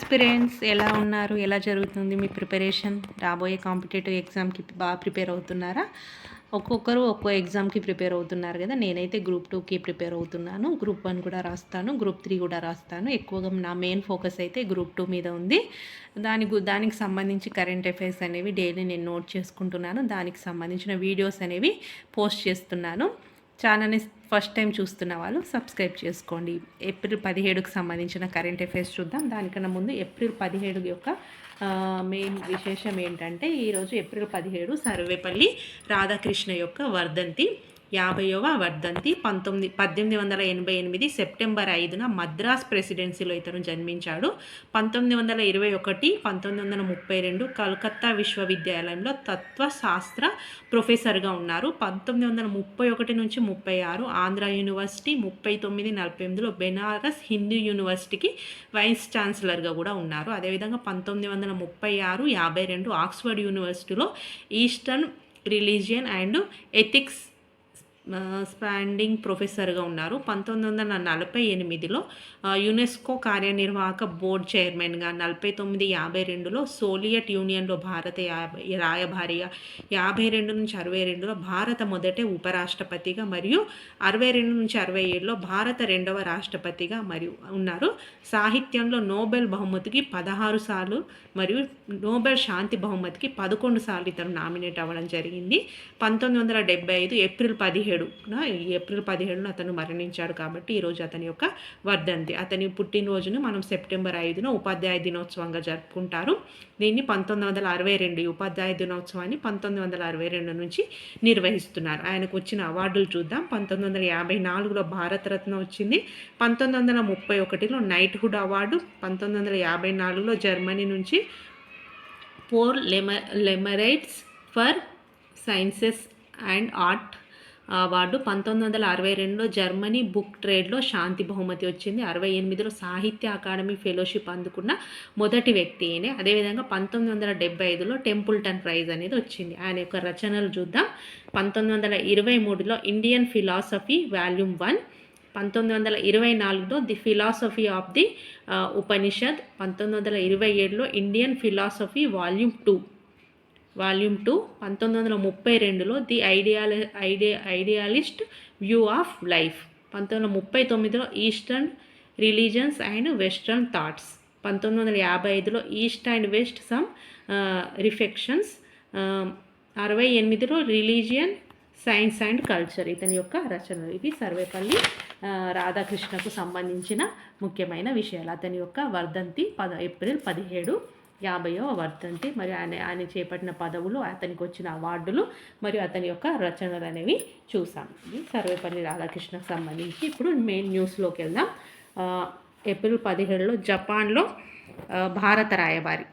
Aspirants ఎలా ఉన్నారు? ఎలా జరుగుతుంది? మీ ప్రిపరేషన్ రాబోయే కాంపిటేటివ్ ఎగ్జామ్కి బాగా ప్రిపేర్ అవుతున్నారా? ఒక్కొక్కరు ఒక్కో ఎగ్జామ్కి ప్రిపేర్ అవుతున్నారు కదా. నేనైతే గ్రూప్ టూకి ప్రిపేర్ అవుతున్నాను. గ్రూప్ వన్ కూడా రాస్తాను. గ్రూప్ త్రీ కూడా రాస్తాను. ఎక్కువగా నా మెయిన్ ఫోకస్ అయితే గ్రూప్ టూ మీద ఉంది. దాని దానికి సంబంధించి కరెంట్ అఫైర్స్ అనేవి డైలీ నేను నోట్ చేసుకుంటున్నాను. దానికి సంబంధించిన వీడియోస్ అనేవి పోస్ట్ చేస్తున్నాను. ఛానల్ని ఫస్ట్ టైం చూస్తున్న వాళ్ళు సబ్స్క్రైబ్ చేసుకోండి. ఏప్రిల్ పదిహేడుకు సంబంధించిన కరెంట్ అఫైర్స్ చూద్దాం. దానికన్నా ముందు ఏప్రిల్ పదిహేడు యొక్క మెయిన్ విశేషం ఏంటంటే ఈరోజు ఏప్రిల్ పదిహేడు సర్వేపల్లి రాధాకృష్ణ యొక్క వర్ధంతి. యాభైవ వర్ధంతి పంతొమ్మిది పద్దెనిమిది వందల ఎనభై ఎనిమిది సెప్టెంబర్ ఐదున మద్రాస్ ప్రెసిడెన్సీలో ఇతను జన్మించాడు. పంతొమ్మిది వందల ఇరవై ఒకటి పంతొమ్మిది వందల ముప్పై రెండు కలకత్తా విశ్వవిద్యాలయంలో తత్వశాస్త్ర ప్రొఫెసర్గా ఉన్నారు. పంతొమ్మిది వందల ముప్పై ఒకటి నుంచి ముప్పై ఆరు ఆంధ్ర యూనివర్సిటీ ముప్పై తొమ్మిది నలభై ఎనిమిదిలో బెనారస్ హిందూ యూనివర్సిటీకి వైస్ ఛాన్సలర్గా కూడా ఉన్నారు. అదేవిధంగా పంతొమ్మిది వందల ముప్పై ఆరు యాభై రెండు ఆక్స్ఫర్డ్ యూనివర్సిటీలో Eastern religion and ethics Spalding ప్రొఫెసర్గా ఉన్నారు. పంతొమ్మిది వందల నలభై ఎనిమిదిలో యునెస్కో కార్యనిర్వాహక బోర్డ్ చైర్మన్గా నలభై తొమ్మిది యాభై రెండులో సోలియట్ యూనియన్లో భారత యాభై రాయభారిగా యాభై రెండు నుంచి అరవై రెండులో భారత మొదటి ఉపరాష్ట్రపతిగా మరియు అరవై రెండు నుంచి అరవై ఏడులో భారత రెండవ రాష్ట్రపతిగా మరియు ఉన్నారు. సాహిత్యంలో నోబెల్ బహుమతికి పదహారు సార్లు మరియు నోబెల్ శాంతి బహుమతికి పదకొండు సార్లు ఇతను నామినేట్ అవ్వడం జరిగింది. పంతొమ్మిది వందల డెబ్బై ఐదు ఏప్రిల్ పదిహేడున ఏప్రిల్ పదిహేడున అతను మరణించాడు కాబట్టి ఈరోజు అతని యొక్క వర్ధంతి. అతని పుట్టినరోజును మనం సెప్టెంబర్ ఐదున ఉపాధ్యాయ దినోత్సవంగా జరుపుకుంటారు. దీన్ని పంతొమ్మిది వందల అరవై రెండు ఉపాధ్యాయ దినోత్సవాన్ని పంతొమ్మిది వందల అరవై రెండు నుంచి నిర్వహిస్తున్నారు. ఆయనకు వచ్చిన అవార్డులు చూద్దాం. పంతొమ్మిది వందల యాభై నాలుగులో భారతరత్న వచ్చింది. పంతొమ్మిది వందల ముప్పై ఒకటిలో నైట్హుడ్ అవార్డు. పంతొమ్మిది వందల యాభై నాలుగులో జర్మనీ నుంచి పోర్ లెమ లెమరైట్స్ for sciences and art award పంతొమ్మిది వందల అరవై రెండులో జర్మనీ బుక్ ట్రేడ్లో శాంతి బహుమతి వచ్చింది. అరవై ఎనిమిదిలో సాహిత్య అకాడమీ ఫెలోషిప్ అందుకున్న మొదటి వ్యక్తి అయినే అదేవిధంగా పంతొమ్మిది వందల డెబ్బై ఐదులో టెంపుల్టన్ ప్రైజ్ అనేది వచ్చింది. ఆయన యొక్క రచనలు చూద్దాం. పంతొమ్మిది వందల ఇరవై మూడులో ఇండియన్ ఫిలాసఫీ వాల్యూమ్ వన్. పంతొమ్మిది వందల ఇరవై నాలుగులో the philosophy of the Upanishad. పంతొమ్మిది వందల ఇరవై ఏడులో Indian philosophy volume two. Volume two పంతొమ్మిది వందల ముప్పై రెండులో the ఐడియాల idea idealist view of life. పంతొమ్మిది వందల ముప్పై తొమ్మిదిలో Eastern religions and western thoughts. పంతొమ్మిది వందల యాభై ఐదులో east and west some reflections అరవై ఎనిమిదిలో రిలీజియన్ సైన్స్ అండ్ కల్చర్. ఇతని యొక్క రచనలు. ఇవి సర్వేపల్లి రాధాకృష్ణకు సంబంధించిన ముఖ్యమైన విషయాలు. అతని యొక్క వర్ధంతి పద ఏప్రిల్ పదిహేడు యాభైవ వర్ధంతి మరియు ఆయన ఆయన చేపట్టిన పదవులు అతనికి వచ్చిన అవార్డులు మరియు అతని యొక్క రచనలు అనేవి చూసాం. ఇది సర్వేపల్లి రాధాకృష్ణకు సంబంధించి. ఇప్పుడు మెయిన్ న్యూస్లోకి వెళ్దాం. ఏప్రిల్ పదిహేడులో జపాన్లో భారత రాయబారి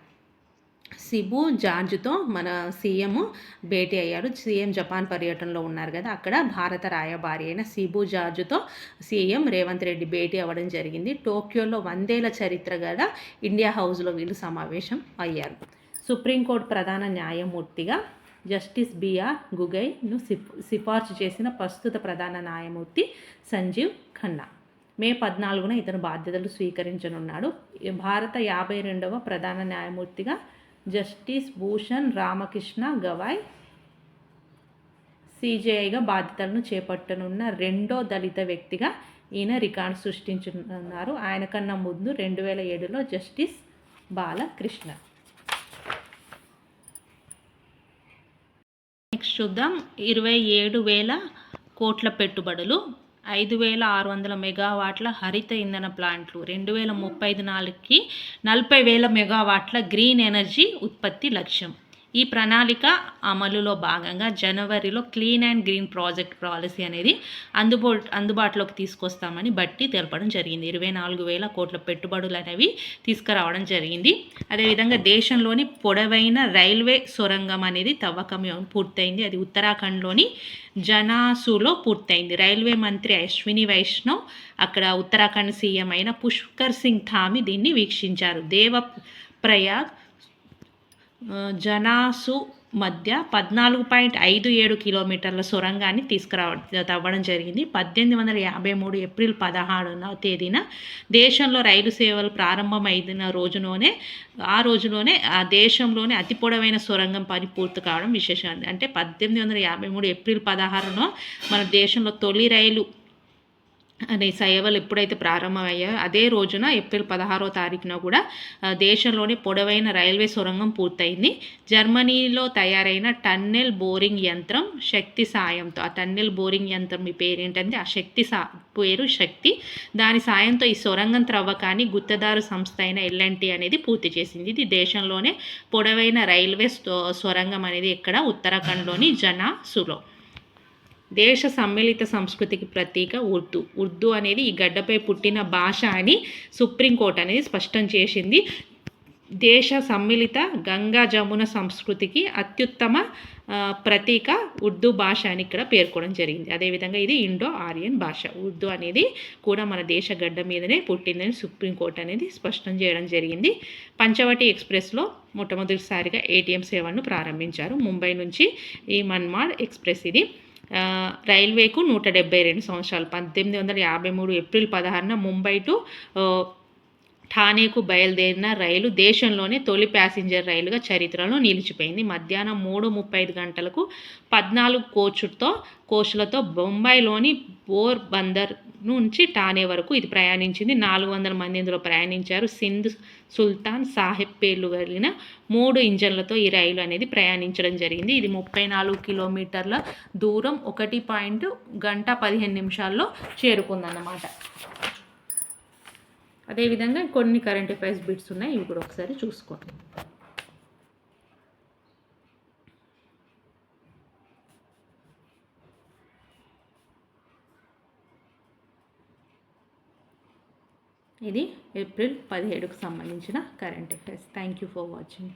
సిబు జార్జ్తో మన సీఎం భేటీ అయ్యారు. సీఎం జపాన్ పర్యటనలో ఉన్నారు కదా అక్కడ భారత రాయబారి అయిన సిబు జార్జ్తో సీఎం రేవంత్ రెడ్డి భేటీ అవ్వడం జరిగింది. టోక్యోలో వందేళ్ళ చరిత్ర గల ఇండియా హౌస్లో వీళ్ళు సమావేశం అయ్యారు. సుప్రీంకోర్టు ప్రధాన న్యాయమూర్తిగా జస్టిస్ బిఆర్ గుగైను సిఫార్సు చేసిన ప్రస్తుత ప్రధాన న్యాయమూర్తి సంజీవ్ ఖన్నా. మే పద్నాలుగున ఇతను బాధ్యతలు స్వీకరించనున్నాడు. భారత యాభై రెండవ ప్రధాన న్యాయమూర్తిగా జస్టిస్ భూషణ్ రామకృష్ణ గవాయ్ సిజేఐగా బాధ్యతలను చేపట్టనున్న రెండో దళిత వ్యక్తిగా ఈయన రికార్డు సృష్టించున్నారు ఆయన కన్నా ముందు రెండు వేల ఏడులో జస్టిస్ బాలకృష్ణ. నెక్స్ట్ చూద్దాం. ఇరవై ఏడు వేల కోట్ల పెట్టుబడులు ఐదు వేల ఆరు వందల మెగావాట్ల హరిత ఇంధన ప్లాంట్లు రెండు వేల ముప్పై ఐదు నాలుగుకి నలభై వేల మెగావాట్ల గ్రీన్ ఎనర్జీ ఉత్పత్తి లక్ష్యం. ఈ ప్రణాళిక అమలులో భాగంగా జనవరిలో clean and green project policy అనేది అందుబో అందుబాటులోకి తీసుకొస్తామని బట్టి తెలపడం జరిగింది. ఇరవై నాలుగు వేల కోట్ల పెట్టుబడులు అనేవి తీసుకురావడం జరిగింది. అదేవిధంగా దేశంలోని పొడవైన రైల్వే సొరంగం అనేది తవ్వకం పూర్తయింది. అది ఉత్తరాఖండ్లోని జనాసులో పూర్తయింది. రైల్వే మంత్రి అశ్విని వైష్ణవ్ అక్కడ ఉత్తరాఖండ్ సీఎం అయిన పుష్కర్ సింగ్ థామి దీన్ని వీక్షించారు. దేవ ప్రయాగ్ జనాసు మధ్య పద్నాలుగు పాయింట్ ఐదు ఏడు కిలోమీటర్ల సొరంగాన్ని తీసుకురావ తవ్వడం జరిగింది. పద్దెనిమిది వందల యాభై మూడు ఏప్రిల్ పదహారున తేదీన దేశంలో రైలు సేవలు ప్రారంభమైన రోజులోనే ఆ రోజులోనే ఆ దేశంలోనే అతి పొడవైన సొరంగం పని పూర్తి కావడం విశేషం. అంటే పద్దెనిమిది వందల యాభై మూడు ఏప్రిల్ పదహారున మన దేశంలో తొలి రైలు అనే సేవలు ఎప్పుడైతే ప్రారంభమయ్యాయో అదే రోజున ఏప్రిల్ పదహారో తారీఖున కూడా దేశంలోని పొడవైన రైల్వే సొరంగం పూర్తయింది. జర్మనీలో తయారైన టన్నెల్ బోరింగ్ యంత్రం శక్తి సాయంతో ఆ టన్నెల్ బోరింగ్ యంత్రం మీ పేరు ఏంటంటే ఆ శక్తి సా పేరు శక్తి. దాని సాయంతో ఈ సొరంగం త్రవ్వకాన్ని గుత్తదారు సంస్థ అయిన ఎల్ఎన్టీ అనేది పూర్తి చేసింది. ఇది దేశంలోనే పొడవైన రైల్వే సొరంగం అనేది ఇక్కడ ఉత్తరాఖండ్లోని జనాసులో. దేశ సమ్మిళిత సంస్కృతికి ప్రతీక ఉర్దూ. ఉర్దూ అనేది ఈ గడ్డపై పుట్టిన భాష అని సుప్రీంకోర్టు అనేది స్పష్టం చేసింది. దేశ సమ్మిళిత గంగా జమున సంస్కృతికి అత్యుత్తమ ప్రతీక ఉర్దూ భాష అని ఇక్కడ పేర్కోవడం జరిగింది. అదేవిధంగా ఇది ఇండో ఆరియన్ భాష. ఉర్దూ అనేది కూడా మన దేశ గడ్డ మీదనే పుట్టిందని సుప్రీంకోర్టు అనేది స్పష్టం చేయడం జరిగింది. పంచవటి ఎక్స్ప్రెస్లో మొట్టమొదటిసారిగా ఏటీఎం సేవను ప్రారంభించారు. ముంబై నుంచి ఈ మన్మాడ్ ఎక్స్ప్రెస్ ఇది. రైల్వేకు నూట డెబ్బై రెండు సంవత్సరాలు. పద్దెనిమిది వందల యాభై మూడు ఏప్రిల్ పదహారున ముంబై టు ఠానేకు బయలుదేరిన రైలు దేశంలోనే తొలి ప్యాసింజర్ రైలుగా చరిత్రలో నిలిచిపోయింది. మధ్యాహ్నం మూడు ముప్పై ఐదు గంటలకు పద్నాలుగు కోచుతో కోచ్లతో బొంబాయిలోని బోర్ బందర్ నుంచి ఠానే వరకు ఇది ప్రయాణించింది. నాలుగు వందల మంది ఇందులో ప్రయాణించారు. సింధ్ సుల్తాన్ సాహెబ్ పేర్లు కలిగిన మూడు ఇంజన్లతో ఈ రైలు అనేది ప్రయాణించడం జరిగింది. ఇది ముప్పై నాలుగు కిలోమీటర్ల దూరం ఒకటి పాయింట్ గంట పదిహేను నిమిషాల్లో చేరుకుందన్నమాట. అదేవిధంగా కొన్ని కరెంట్ అఫైర్స్ బిట్స్ ఉన్నాయి ఇవి కూడా ఒకసారి చూసుకోండి. ఇది ఏప్రిల్ పదిహేడుకు సంబంధించిన current affairs thank you for watching